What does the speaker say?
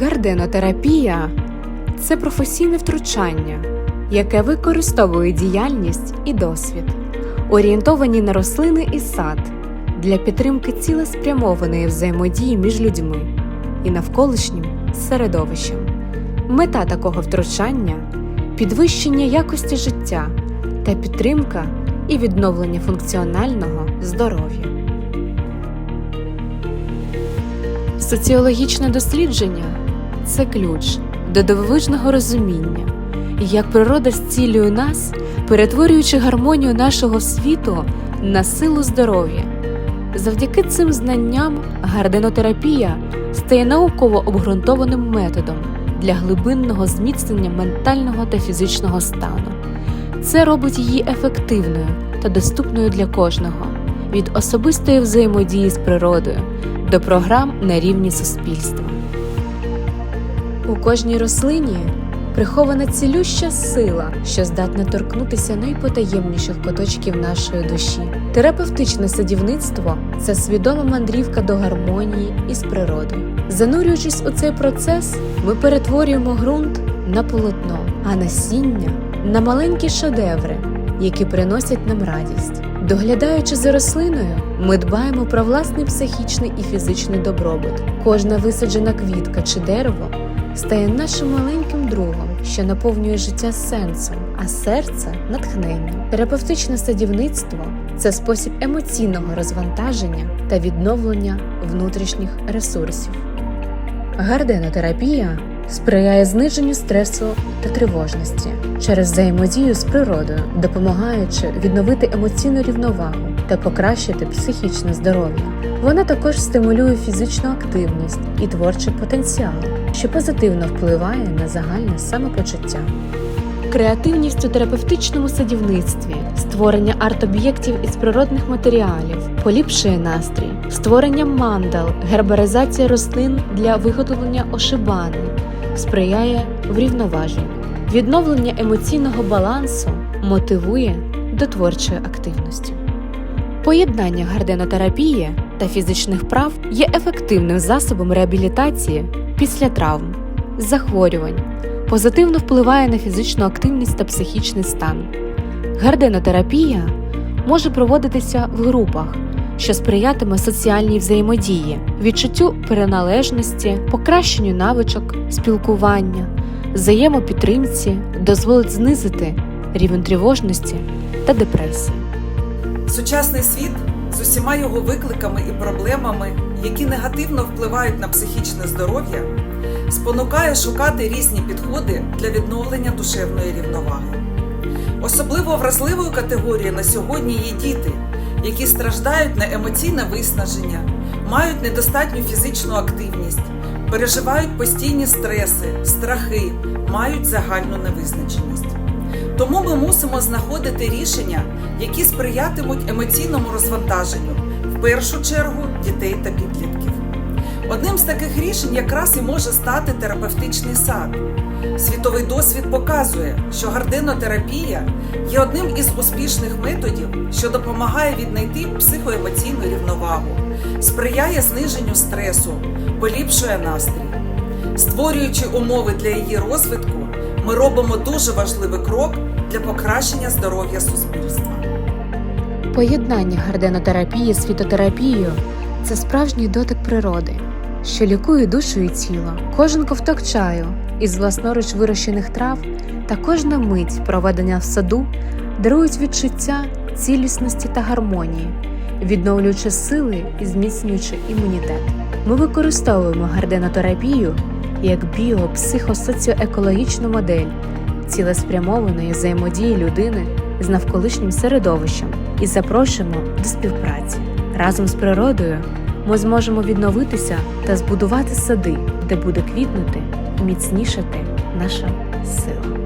Гарденотерапія це професійне втручання, яке використовує діяльність і досвід, орієнтовані на рослини і сад для підтримки цілеспрямованої взаємодії між людьми і навколишнім середовищем. Мета такого втручання підвищення якості життя та підтримка і відновлення функціонального здоров'я. Соціологічне дослідження це ключ до дивовижного розуміння, як природа зцілює нас, перетворюючи гармонію нашого світу на силу здоров'я. Завдяки цим знанням гарденотерапія стає науково обґрунтованим методом для глибинного зміцнення ментального та фізичного стану. Це робить її ефективною та доступною для кожного від особистої взаємодії з природою до програм на рівні суспільства. У кожній рослині прихована цілюща сила, що здатна торкнутися найпотаємніших куточків нашої душі. Терапевтичне садівництво це свідома мандрівка до гармонії із природою. Занурюючись у цей процес, ми перетворюємо ґрунт на полотно, а насіння на маленькі шедеври, які приносять нам радість. Доглядаючи за рослиною, ми дбаємо про власний психічний і фізичний добробут. Кожна висаджена квітка чи дерево стає нашим маленьким другом, що наповнює життя сенсом, а серце натхненням. Терапевтичне садівництво це спосіб емоційного розвантаження та відновлення внутрішніх ресурсів. Гарденотерапія сприяє зниженню стресу та тривожності через взаємодію з природою, допомагаючи відновити емоційну рівновагу та покращити психічне здоров'я. Вона також стимулює фізичну активність і творчий потенціал, що позитивно впливає на загальне самопочуття. Креативність у терапевтичному садівництві, створення арт-об'єктів із природних матеріалів, поліпшує настрій, створення мандал, гербаризація рослин для виготовлення ошибани, сприяє врівноваженню. Відновлення емоційного балансу мотивує до творчої активності. Поєднання гарденотерапії та фізичних прав є ефективним засобом реабілітації після травм, захворювань, позитивно впливає на фізичну активність та психічний стан. Гарденотерапія може проводитися в групах, що сприятиме соціальній взаємодії, відчуттю приналежності, покращенню навичок, спілкування, взаємопідтримці, дозволить знизити рівень тривожності та депресії. Сучасний світ з усіма його викликами і проблемами, які негативно впливають на психічне здоров'я, спонукає шукати різні підходи для відновлення душевної рівноваги. Особливо вразливою категорією на сьогодні є діти, які страждають на емоційне виснаження, мають недостатню фізичну активність, переживають постійні стреси, страхи, мають загальну невизначеність. Тому ми мусимо знаходити рішення, які сприятимуть емоційному розвантаженню, в першу чергу дітей та підлітків. Одним з таких рішень якраз і може стати терапевтичний сад. Світовий досвід показує, що гарденотерапія є одним із успішних методів, що допомагає віднайти психоемоційну рівновагу, сприяє зниженню стресу, поліпшує настрій. Створюючи умови для її розвитку, ми робимо дуже важливий крок для покращення здоров'я суспільства. Поєднання гарденотерапії з фітотерапією це справжній дотик природи, що лікує душу і тіло. Кожен ковток чаю із власноруч вирощених трав та кожна мить проведення в саду дарують відчуття цілісності та гармонії, відновлюючи сили і зміцнюючи імунітет. Ми використовуємо гарденотерапію як біопсихосоціоекологічну модель цілеспрямованої взаємодії людини з навколишнім середовищем і запрошуємо до співпраці. Разом з природою ми зможемо відновитися та збудувати сади, де буде квітнути і міцнішати наша сила.